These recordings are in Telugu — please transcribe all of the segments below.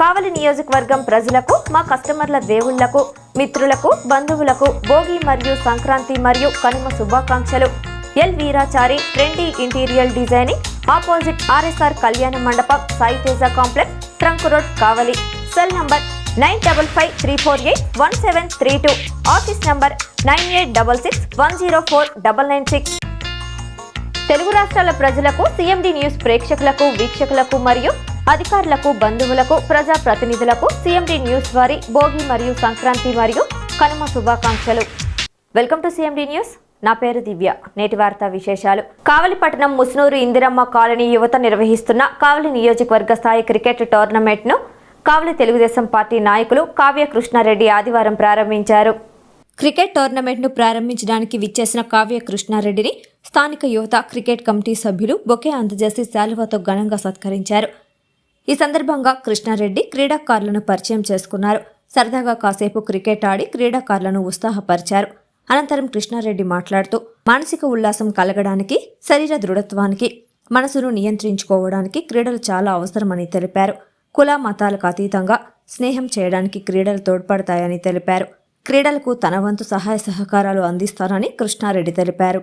కావలి నియోజకవర్గం ప్రజలకు మా కస్టమర్ల దేవుళ్ళకు మిత్రులకు బంధువులకు భోగి మరియు సంక్రాంతి మరియు కనుమ శుభాకాంక్షలు. L Veerachari trendy interior designing opposite RSR Kalyana Mandapam Sai Teja complex trunk road Kavali. Cell number nine double five three four eight one seven three two. Office number nine eight double six one zero four double nine six. Telugu రాష్ట్రాల ప్రజలకు సిఎండి న్యూస్ ప్రేక్షకులకు వీక్షకులకు మరియు అధికారులకు బంధువులకు ప్రజా ప్రతినిధులకు సిఎండి న్యూస్ వారి భోగి మరియు సంక్రాంతి మరియు కనుమ శుభాకాంక్షలు. Welcome to CMD news. నా పేరు దివ్య. నేటి వార్తా విశేషాలు. కావలి పట్టణం ముస్నూరు ఇందిరమ్మ కాలనీ యువత నిర్వహిస్తున్న కావలి నియోజకవర్గ స్థాయి క్రికెట్ టోర్నమెంట్ను కావలి తెలుగుదేశం పార్టీ నాయకులు కావ్య కృష్ణారెడ్డి ఆదివారం ప్రారంభించారు. క్రికెట్ టోర్నమెంట్ను ప్రారంభించడానికి విచ్చేసిన కావ్య కృష్ణారెడ్డిని స్థానిక యువత క్రికెట్ కమిటీ సభ్యులు బొకే అందజేసి శాలువాతో ఘనంగా సత్కరించారు. ఈ సందర్భంగా కృష్ణారెడ్డి క్రీడాకారులను పరిచయం చేసుకున్నారు. సరదాగా కాసేపు క్రికెట్ ఆడి క్రీడాకారులను ఉత్సాహపరిచారు. అనంతరం కృష్ణారెడ్డి మాట్లాడుతూ మానసిక ఉల్లాసం కలగడానికి శరీర దృఢత్వానికి మనసును నియంత్రించుకోవడానికి క్రీడలు చాలా అవసరమని తెలిపారు. కుల మతాలకు అతీతంగా స్నేహం చేయడానికి క్రీడలు తోడ్పడతాయని తెలిపారు. క్రీడలకు తన వంతు సహాయ సహకారాలు అందిస్తారని కృష్ణారెడ్డి తెలిపారు.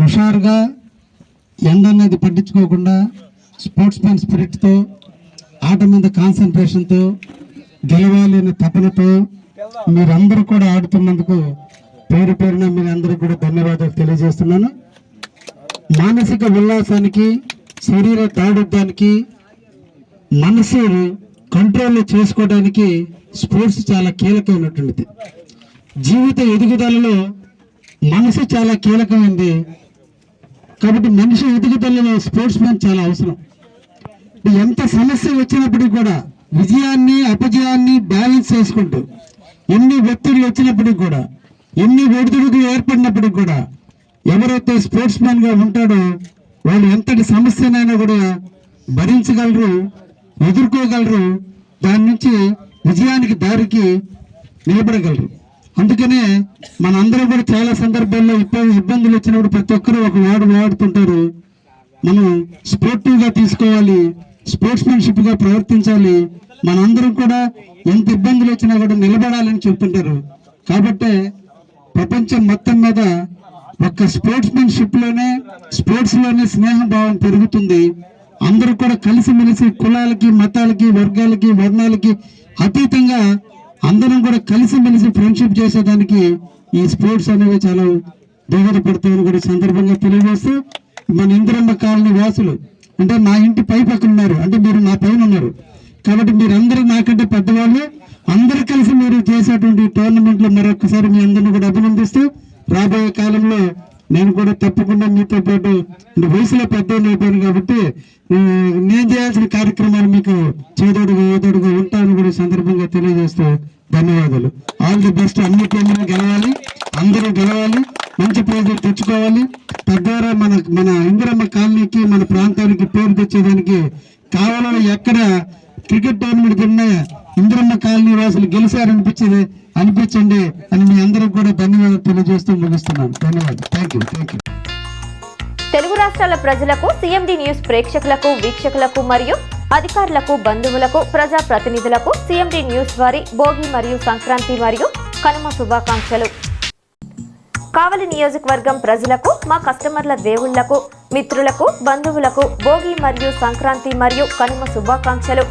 హుషారుగా ఎండ అనేది పట్టించుకోకుండా స్పోర్ట్స్ మ్యాన్ స్పిరిట్తో ఆట మీద కాన్సన్ట్రేషన్తో గెలవాలి అనే తపనతో మీరందరూ కూడా ఆడుతున్నందుకు పేరు పేరున మీ అందరికీ కూడా ధన్యవాదాలు తెలియజేస్తున్నాను. మానసిక ఉల్లాసానికి శరీర దాడుద్యానికి మనసు కంట్రోల్ చేసుకోవడానికి స్పోర్ట్స్ చాలా కీలకమైనటువంటిది. జీవిత ఎదుగుదలలో మనసు చాలా కీలకమైంది. కాబట్టి మనిషి ఎదుగుదలలో స్పోర్ట్స్ మ్యాన్ చాలా అవసరం. ఎంత సమస్య వచ్చినప్పటికీ కూడా విజయాన్ని అపజయాన్ని బ్యాలెన్స్ చేసుకుంటూ ఎన్ని ఒత్తిళ్ళు వచ్చినప్పటికి కూడా ఎన్ని ఒడిదుడుకులు ఏర్పడినప్పటికి కూడా ఎవరైతే స్పోర్ట్స్ మ్యాన్గా ఉంటాడో వాళ్ళు ఎంతటి సమస్యనైనా కూడా భరించగలరు. ఎదుర్కోగలరు. దాని నుంచి విజయానికి దారికి నిలబడగలరు. అందుకనే మనందరూ కూడా చాలా సందర్భాల్లో ఇబ్బంది ఇబ్బందులు వచ్చినప్పుడు ప్రతి ఒక్కరూ ఒక వాడు వాడుతుంటారు. మనం స్పోర్టివ్గా తీసుకోవాలి స్పోర్ట్స్మెన్షిప్గా ప్రవర్తించాలి. మనందరం కూడా ఎంత ఇబ్బందులు వచ్చినా కూడా నిలబడాలని చెప్తుంటారు. కాబట్టే ప్రపంచం మొత్తం మీద ఒక్క స్పోర్ట్స్మెన్షిప్లోనే స్పోర్ట్స్లోనే లోనే స్నేహ భావం పెరుగుతుంది. అందరూ కూడా కలిసిమెలిసి కులాలకి మతాలకి వర్గాలకి వర్ణాలకి అతీతంగా అందరం కూడా కలిసిమెలిసి ఫ్రెండ్షిప్ చేసేదానికి ఈ స్పోర్ట్స్ అనేవి చాలా దోహదపడతాయని కూడా సందర్భంగా తెలియజేస్తూ మన ఇందిరమ్మ కాలనీ వాసులు అంటే నా ఇంటి పై పక్కన ఉన్నారు. అంటే మీరు నా పైన ఉన్నారు. కాబట్టి మీరందరూ నాకంటే పెద్దవాళ్ళు. అందరూ కలిసి మీరు చేసేటువంటి టోర్నమెంట్లో మరొకసారి మీ అందరిని కూడా అభినందిస్తూ రాబోయే కాలంలో నేను కూడా తప్పకుండా మీతో పాటు వయసులో పెద్ద అయిపోయాను కాబట్టి నేను చేయాల్సిన కార్యక్రమాలు మీకు చేదోడుగా ఏదోడుగా ఉంటాను కూడా సందర్భంగా తెలియజేస్తూ ధన్యవాదాలు. ఆల్ ది బెస్ట్ అన్ని టీంలు గెలవాలి. అందరూ గెలవాలి. మంచి ప్రైజులు తెచ్చుకోవాలి. తద్వారా మన మన ఇందిరమ్మ కాలనీకి మన ప్రాంతానికి పేరు తెచ్చేదానికి కావాలని ఎక్కడ క్రికెట్ టోర్నమెంట్ కింద ఇందిరమ్మ కాలనీ వాసులు గెలిచారనిపించేది. అనిపించండి అని మీ అందరికి కూడా ధన్యవాదాలు తెలియజేస్తూ ముగిస్తున్నాను. ధన్యవాదాలు. Thank you thank you Telugu రాష్ట్రాల ప్రజలకు సిఎండి న్యూస్ ప్రేక్షకులకు వీక్షకులకు మరియు అధికారులకు బంధువులకు ప్రజా ప్రతినిధులకు సిఎండి న్యూస్ వారి భోగి మరియు సంక్రాంతి మరియు కనుమ శుభాకాంక్షలు. కావలి నియోజకవర్గం ప్రజలకు మా కస్టమర్ల దేవుళ్ళకు మిత్రులకు బంధువులకు భోగి మరియు సంక్రాంతి మరియు కనుమ శుభాకాంక్షలు.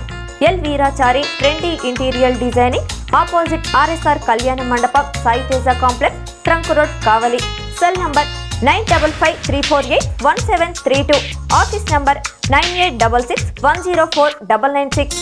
L Veerachari trendy interior designing opposite RSR Kalyana Mandapam Sai Teja complex trunk road Kavali. Cell number nine double five three four eight one seven three two. Office number nine eight double six one zero four double nine six.